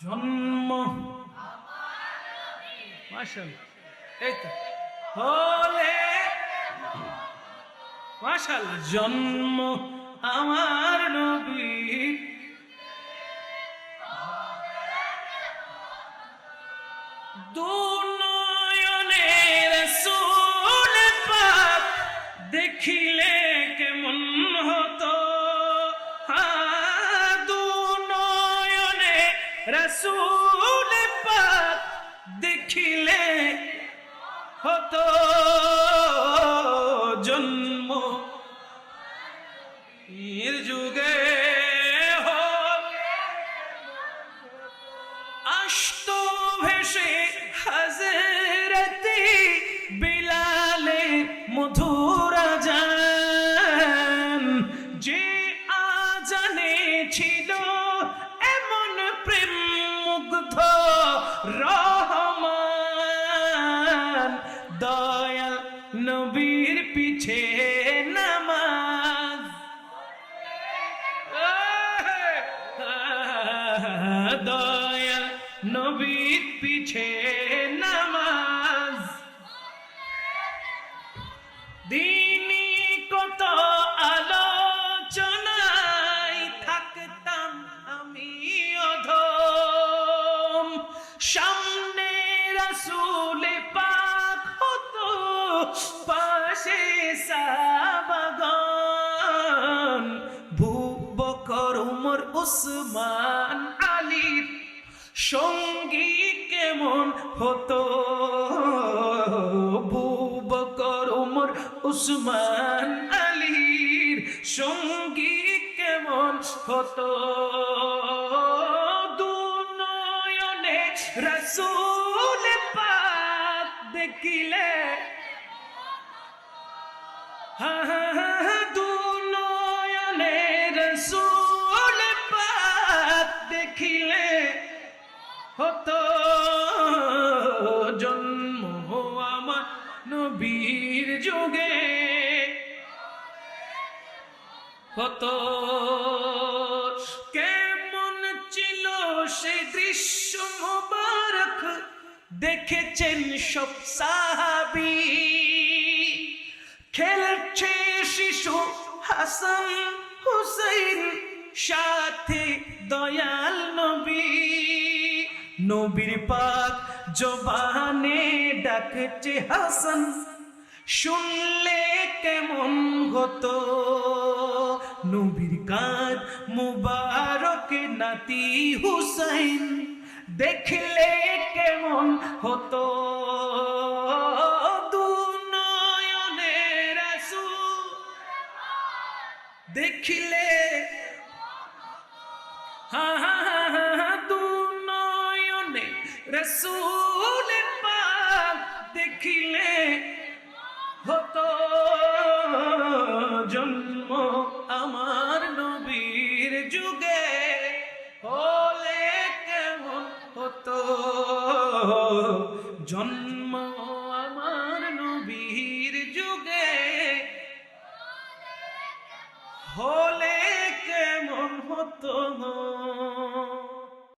জন্ম। এই তো। হলে মাশাল জন্ম আমার নবী। দুনয়নের রসুল দেখিলে হতো জন্ম। এর যুগে আষ্ট ভেসে হাজরতি বিলালে মধুরা যান যে আজানে ছিল নবীর পিছে নামাজ। দিনী কত আলোচনায় থাকতাম আমি অধম। সামনে রাসুলে পাক হতো, পাশে সাবাগন ভুবকর উমর, উসমান সঙ্গী কেমন হতো? ভুবকর উমর উসমান আলীর সঙ্গী কেমন হতো? দুনয়নে রসুল পাক দেখিলে। হা হা হা হা, দুনয়নে রসুল পাক দেখিলে। হতো জন্ম আমার নবীর যুগে। হতো কেমন ছিল সেই দৃশ্য মোবারক? দেখেছেন সব সাহাবি। খেলছে শিশু হাসান হুসাইন, সাথে নবীর পাক জবানে ডাকছে হাসান। শুনলে কেমন হতো? নবীর কাজ মুবারক নাতি হুসাইন। দেখলে কেমন হতো? দেখিলে হা হা হা হা রসুল পাক দেখিলে হতো জন্ম আমার নবীর যুগে। হলে কেমন হতো জন্ম আমার নবীর যুগে। হলে কেমন হতো